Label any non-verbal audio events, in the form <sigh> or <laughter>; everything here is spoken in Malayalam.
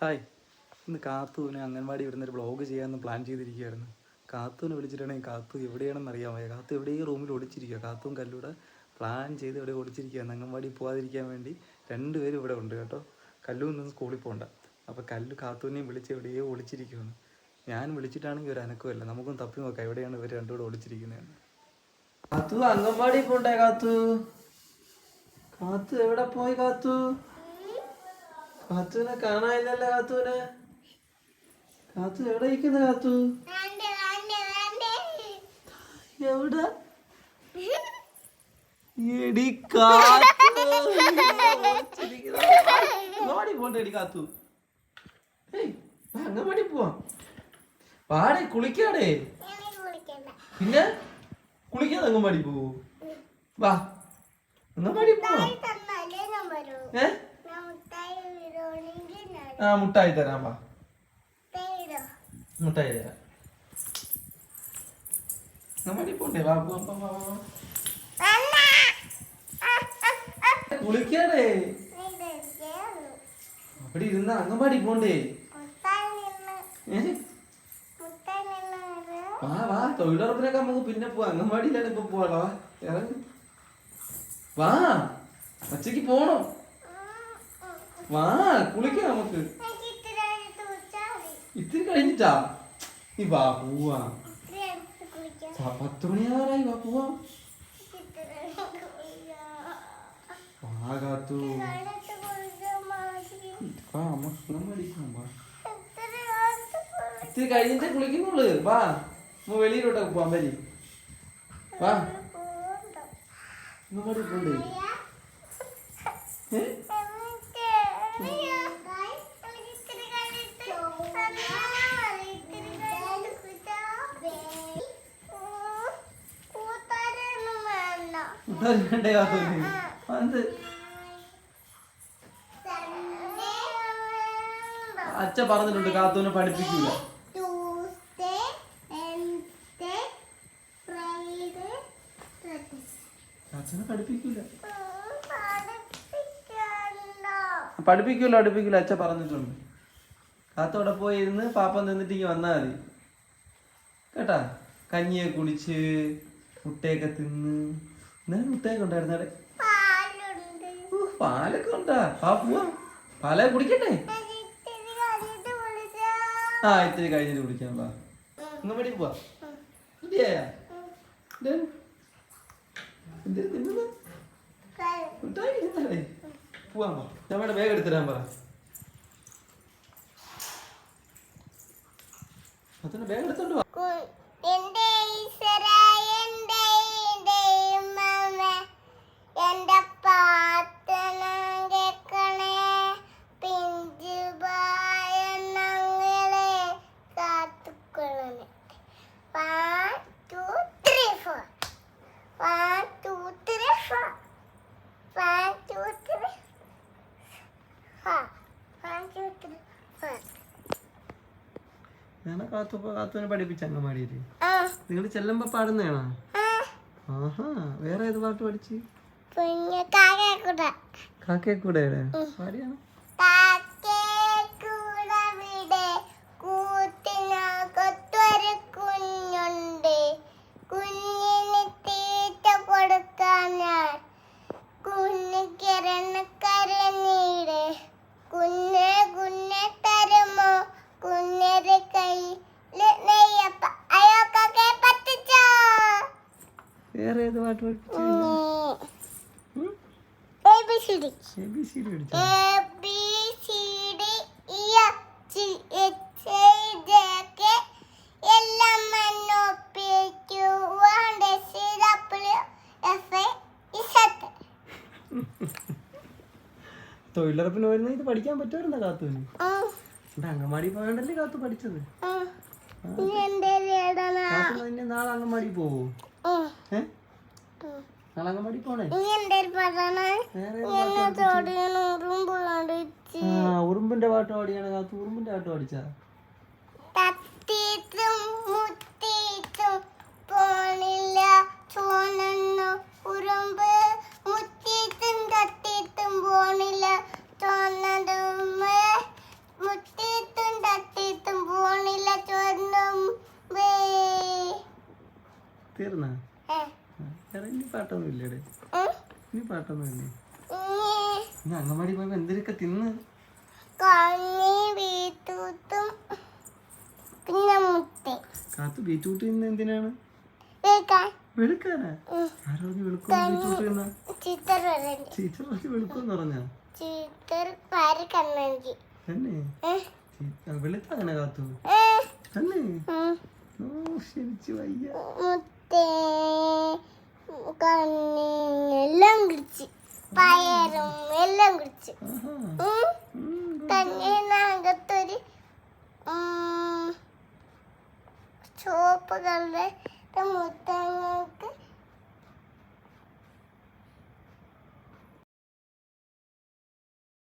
ഹായ്. ഇന്ന് കാത്തുവിനെ അംഗൻവാടി ഇവിടുന്ന് ഒരു വ്ളോഗ് ചെയ്യാമെന്ന് പ്ലാൻ ചെയ്തിരിക്കുകയായിരുന്നു. കാത്തുവിനെ വിളിച്ചിട്ടാണെങ്കിൽ കാത്തു എവിടെയാണെന്ന് അറിയാൻ കാത്തു എവിടെയും റൂമിൽ ഒളിച്ചിരിക്കുക കാത്തും കല്ലൂടെ പ്ലാൻ ചെയ്ത് ഇവിടെ ഒളിച്ചിരിക്കുകയാണ് അംഗൻവാടി പോകാതിരിക്കാൻ വേണ്ടി രണ്ടുപേരും ഇവിടെ ഉണ്ട് കേട്ടോ. കല്ലു നിന്ന് സ്കൂളിൽ പോകണ്ട അപ്പോൾ കല്ലു കാത്തുവിനെയും വിളിച്ച് എവിടെയോ ഒളിച്ചിരിക്കുകയാണ് ഞാൻ വിളിച്ചിട്ടാണെങ്കിൽ ഒരു അനക്കമില്ല നമുക്കും തപ്പി നോക്കാം. എവിടെയാണ് ഇവർ രണ്ടുകൂടെ ഒളിച്ചിരിക്കുന്നതെന്ന്. കാത്തു അംഗൻവാടി പോണ്ടേ കാത്തു? കാത്തു എവിടെ പോയി കാത്തു? കാത്തുവിനെ കാണാനില്ലല്ലോ കാത്തുവിനെ. കാത്തു എവിടെ ഇരിക്കുന്നു കാത്തു? എവിടെ? <laughs> എടി കാത്തു. എടി പോവാം. വാടേ കുളിക്കാടേ. പിന്നെ? കുളിക്കാതെ അങ്ങമാടി പോവൂ. വാ അങ്ങമാടി പോവാ. ഏ? ആ മുട്ടായി തരാം വാ. മുട്ടായി തരാം. അങ്ങവാടി പോണ്ടേ വാ വാ, വാ. കുളിക്കാടേ അവിടെ ഇരുന്ന അംഗൻവാടി പോണ്ടേ? വാ വാ തൊഴിലുറപ്പിനൊക്കെ നമുക്ക് പിന്നെ പോവാം. അംഗൻവാടിയിലാണ് ഇപ്പൊ പോവാളോ വാ ഇറങ്ങ്. വാ ഉച്ചയ്ക്ക് പോണം. വാ കുളിക്കാം നമുക്ക്. ഇത്തിരി കഴിഞ്ഞിട്ടാ? നീ വാ പോവാ. പത്ത് മണിയാറായി വാ പോവാം. വാ കാത്തു. വാ അമ്മ അംഗൻവാടി പോവാം വാ. ഇത്തിരി കഴിഞ്ഞിട്ടേ കുളിക്കുന്നുള്ളു. വാ നമ്മ വെളിയിലോട്ടൊക്കെ പോവാൻ പരി വാ. ഇങ്ങോട്ട് പോണ്ടേ? ഏ? അച്ഛ പറഞ്ഞിട്ടുണ്ട് കാത്തൂനെ പഠിപ്പിക്കൂല അച്ഛനെ പഠിപ്പിക്കൂല പഠിപ്പിക്കൂല പഠിപ്പിക്കൂല അച്ഛ പറഞ്ഞിട്ടുണ്ട്. കാത്തോടെ പോയി ഇരുന്ന് പാപ്പ നിന്നിട്ട് ഇങ്ങനെ വന്നാൽ മതി. കേട്ടാ? കഞ്ഞിയെ കുടിച്ച് മുട്ടയൊക്കെ തിന്ന്. ഇന്നലെ മുട്ടയൊക്കെ ഉണ്ടായിരുന്നടെ പാലൊക്കെ ഉണ്ടാ? പാ പോവാ പാല കുടിക്കട്ടെ ആ ഇത്തിരി കഴിഞ്ഞിട്ട് കുടിക്കാം വാ. വേണ്ടി പോവാ. തിന്നണ്ടേ? പോവാം വാ. നമ്മുടെ ബാഗ് എടുത്തിടാൻ പറ. അതിന്റെ ബാഗ് എടുത്തോണ്ട് വാ. ഞാൻ കാത്തു കാത്തുവിനെ പഠിപ്പിച്ച അങ്ങമാടിയിൽ ആ. നിങ്ങൾ ചെല്ലുമ്പോ പാടുന്നതാണോ? ആഹാ വേറെ ഏത് പാട്ട് പഠിച്ച്? കാക്കയെ കൂടെ. പാടിയാണ്? W ഏത് പാട്ട് Z <laughs> തൊഴിലുറപ്പിന് വരുന്ന ഇത് പഠിക്കാൻ പറ്റുമായിരുന്നോ കാത്തുവിന്? ഇവിടെ അങ്കമാടി പോയാണ്ടല്ലേ കാത്തു പഠിച്ചത്? കാത്തു നാളെ അങ്കമാടി പോവോ? ഏ? ഉറുമ്പിന്റെ പാട്ട് പാടിയാണ്. കാത്തു ഉറുമ്പിന്റെ പാട്ട് പാടിച്ചാ പോണില്ല. ഉറുമ്പ്. പോണില്ല. പോണില്ല. തീർന്നാ? എടാ ഇനി പാട്ടൊന്നും ഇല്ലേടെ. ഉം, ഇനി പാട്ടൊന്നും ഇല്ലേ? ഉം. ഇനി അംഗൻവാടി പോയപ്പോ എന്തിനൊക്കെ തിന്ന്? കണ്ണി ബീറ്റ്റൂട്ടും പിന്നെ മുട്ട. കാത്തു ബീറ്റ്റൂട്ട് തിന്ന് എന്തിനാണ്? വേക്കാൻ വെളുക്കാനാ? ആരോഗ്യ ആരോ പറഞ്ഞു വെളുക്കും ബീറ്റ്റൂട്ട് തിന്ന ചിത്തർ ടീച്ചർ പറഞ്ഞു വെളുക്കുമെന്ന് പറഞ്ഞാ? ചിത്തർ തന്നെ? ഏ, കാത്തു? തന്നെ? ഓ ശരിച്ചു വയ്യ. എല്ലാം കുടിച്ച് പയറും എല്ലാം കുടിച്ച്. ഉം, ചുവപ്പ് കളറ് മുട്ട